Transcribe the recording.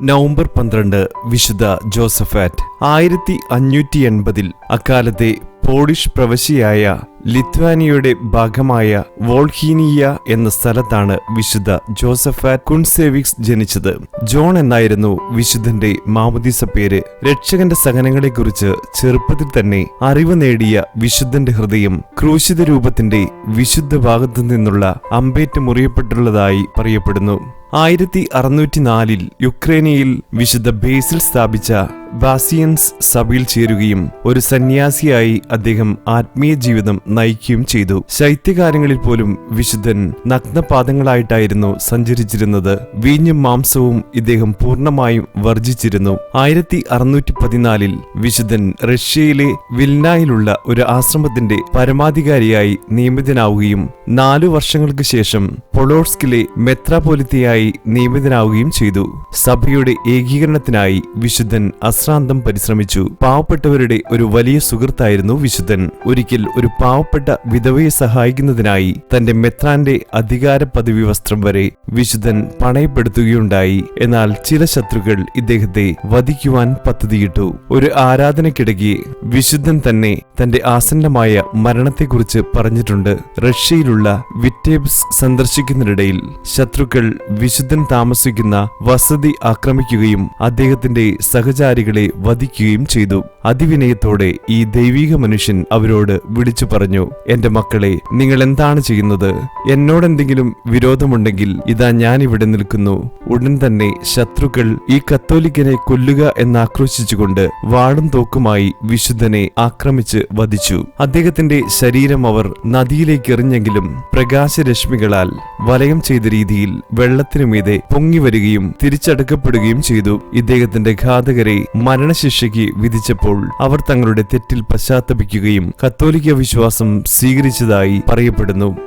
November പന്ത്രണ്ട് വിശുദ്ധ ജോസഫാറ്റ് ആയിരത്തി അഞ്ഞൂറ്റി എൺപതിൽ അക്കാലത്തെ പോളിഷ് പ്രവശിയായ ലിത്വാനിയയുടെ ഭാഗമായ വോൾഹീനിയ എന്ന സ്ഥലത്താണ് വിശുദ്ധ ജോസഫാറ്റ് കുൺസേവിക്സ് ജനിച്ചത്. ജോൺ എന്നായിരുന്നു വിശുദ്ധന്റെ മാമുദീസ പേര്. രക്ഷകന്റെ സഹനങ്ങളെക്കുറിച്ച് ചെറുപ്പത്തിൽ തന്നെ അറിവ് നേടിയ വിശുദ്ധന്റെ ഹൃദയം ക്രൂശിത രൂപത്തിന്റെ വിശുദ്ധ ഭാഗത്തു നിന്നുള്ള അമ്പേറ്റ് മുറിയപ്പെട്ടുള്ളതായി പറയപ്പെടുന്നു. ആയിരത്തി അറുന്നൂറ്റി നാലിൽ യുക്രൈനിയിൽ വിശുദ്ധ ബേസിൽ സ്ഥാപിച്ച ബാസിയൻസ് സഭയിൽ ചേരുകയും ഒരു സന്യാസിയായി അദ്ദേഹം ആത്മീയ ജീവിതം നയിക്കുകയും ചെയ്തു. ശൈത്യകാലങ്ങളിൽ പോലും വിശുദ്ധൻ നഗ്നപാദങ്ങളായിട്ടായിരുന്നു സഞ്ചരിച്ചിരുന്നത്. വീഞ്ഞും മാംസവും ഇദ്ദേഹം പൂർണമായും വർജിച്ചിരുന്നു. ആയിരത്തി അറുന്നൂറ്റി പതിനാലിൽ വിശുദ്ധൻ റഷ്യയിലെ വിൽനായിലുള്ള ഒരു ആശ്രമത്തിന്റെ പരമാധികാരിയായി നിയമിതനാവുകയും നാലു വർഷങ്ങൾക്ക് ശേഷം പൊളോട്സ്കിലെ മെത്രാപോലിത്തയായി നിയമിതനാവുകയും ചെയ്തു. സഭയുടെ ഏകീകരണത്തിനായി വിശുദ്ധൻ അശ്രാന്തം പരിശ്രമിച്ചു. പാവപ്പെട്ടവരുടെ ഒരു വലിയ സുഹൃത്തായിരുന്നു വിശുദ്ധൻ. ഒരിക്കൽ ഒരു പാവപ്പെട്ട വിധവയെ സഹായിക്കുന്നതിനായി തന്റെ മെത്രാന്റെ അധികാര പദവി വസ്ത്രം വരെ വിശുദ്ധൻ പണയപ്പെടുത്തുകയുണ്ടായി. എന്നാൽ ചില ശത്രുക്കൾ ഇദ്ദേഹത്തെ വധിക്കുവാൻ പദ്ധതിയിട്ടു. ഒരു ആരാധനയ്ക്കിടയ്ക്ക് വിശുദ്ധൻ തന്നെ തന്റെ ആസന്നമായ മരണത്തെക്കുറിച്ച് പറഞ്ഞിട്ടുണ്ട്. റഷ്യയിലുള്ള വിറ്റേബ്സ് സന്ദർശിക്കുന്നതിനിടയിൽ ശത്രുക്കൾ വിശുദ്ധൻ താമസിക്കുന്ന വസതി ആക്രമിക്കുകയും അദ്ദേഹത്തിന്റെ സഹചാരികളെ വധിക്കുകയും ചെയ്തു. അതിവിനയത്തോടെ ഈ ദൈവിക മനുഷ്യൻ അവരോട് വിളിച്ചു പറഞ്ഞു എന്റെ മക്കളെ നിങ്ങൾ എന്താണ് ചെയ്യുന്നത്? എന്നോടെന്തെങ്കിലും വിരോധമുണ്ടെങ്കിൽ ഇതാ ഞാൻ ഇവിടെ നിൽക്കുന്നു. ഉടൻ തന്നെ ശത്രുക്കൾ ഈ കത്തോലിക്കനെ കൊല്ലുക എന്നാക്രോശിച്ചുകൊണ്ട് വാടും തോക്കുമായി വിശുദ്ധനെ ആക്രമിച്ച് വധിച്ചു. അദ്ദേഹത്തിന്റെ ശരീരം അവർ നദിയിലേക്ക് എറിഞ്ഞെങ്കിലും പ്രകാശരശ്മികളാൽ വലയം ചെയ്ത രീതിയിൽ വെള്ളത്തിനുമീതെ പൊങ്ങിവരികയും പൊങ്ങി വരികയും തിരിച്ചടക്കപ്പെടുകയും ചെയ്തു. ഇദ്ദേഹത്തിന്റെ ഘാതകരെ മരണശിക്ഷയ്ക്ക് വിധിച്ചപ്പോൾ അവർ തങ്ങളുടെ തെറ്റിൽ പശ്ചാത്തപിക്കുകയും കത്തോലിക്ക വിശ്വാസം സ്വീകരിച്ചതായി പറയപ്പെടുന്നു.